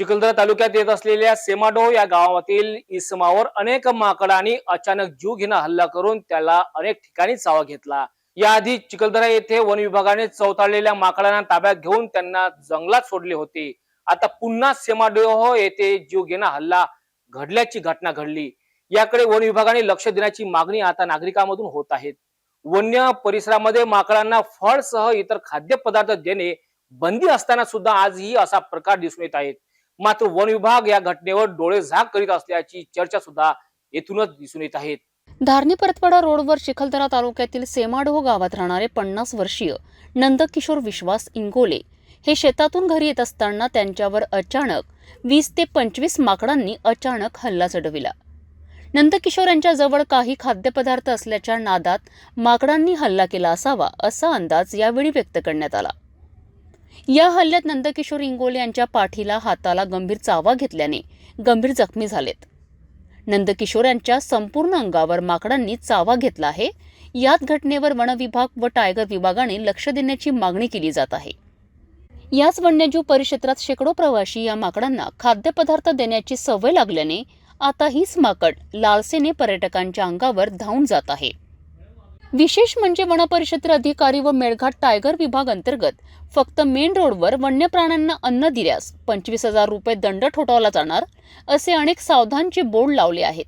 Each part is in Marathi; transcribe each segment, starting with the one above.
चिखलदरा तालुक्यात येत असलेल्या सेमाडो या गावातील इसमावर अनेक माकडांनी अचानक जीव घेणं हल्ला करून त्याला अनेक ठिकाणी चावा घेतला. याआधी चिखलदरा येथे वन विभागाने चौताळलेल्या माकडांना ताब्यात घेऊन त्यांना जंगलात सोडले होते. आता पुन्हा सेमाडोह येथे जीव घेणा हल्ला घडल्याची घटना घडली. याकडे वन विभागाने लक्ष देण्याची मागणी आता नागरिकांमधून होत आहेत वन्य परिसरामध्ये माकडांना फळसह इतर खाद्यपदार्थ देणे बंदी असताना सुद्धा आजही असा प्रकार दिसून येत आहेत मात्र वन विभाग या घटनेवर डोळे झाक करीत असल्याची चर्चा सुद्धा येथूनच दिसून येत आहेत धारणी परतवाडा रोडवर चिखलदरा तालुक्यातील सेमाडोह गावात राहणारे पन्नास वर्षीय नंदकिशोर विश्वास इंगोले हे शेतातून घरी येत असताना त्यांच्यावर अचानक वीस ते पंचवीस माकडांनी अचानक हल्ला चढविला. नंदकिशोर यांच्या जवळ काही खाद्यपदार्थ असल्याच्या नादात माकडांनी हल्ला केला असावा असा अंदाज यावेळी व्यक्त करण्यात आला. या हल्ल्यात नंदकिशोर इंगोले यांच्या पाठीला हाताला गंभीर चावा घेतल्याने गंभीर जखमी झालेत. नंदकिशोर यांच्या संपूर्ण अंगावर माकडांनी चावा घेतला आहे. यात घटनेवर वनविभाग व टायगर विभागाने लक्ष देण्याची मागणी केली जात आहे. याच वन्यजीव परिक्षेत्रात शेकडो प्रवासी या माकडांना खाद्यपदार्थ देण्याची सवय लागल्याने आता हीच माकड लालसेने पर्यटकांच्या अंगावर धावून जात आहे. विशेष म्हणजे वन अधिकारी व मेळघाट टायगर विभाग अंतर्गत फक्त मेन रोडवर वन्य प्राण्यांना अन्न दिल्यास पंचवीस हजार रुपये दंड ठोठावला जाणार असे अनेक सावधानचे बोर्ड लावले आहेत.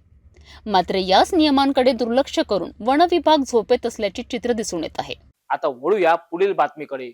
मात्र याच नियमांकडे दुर्लक्ष करून वन विभाग झोपेत असल्याचे चित्र दिसून येत आहे. आता वळूया पुढील बातमीकडे.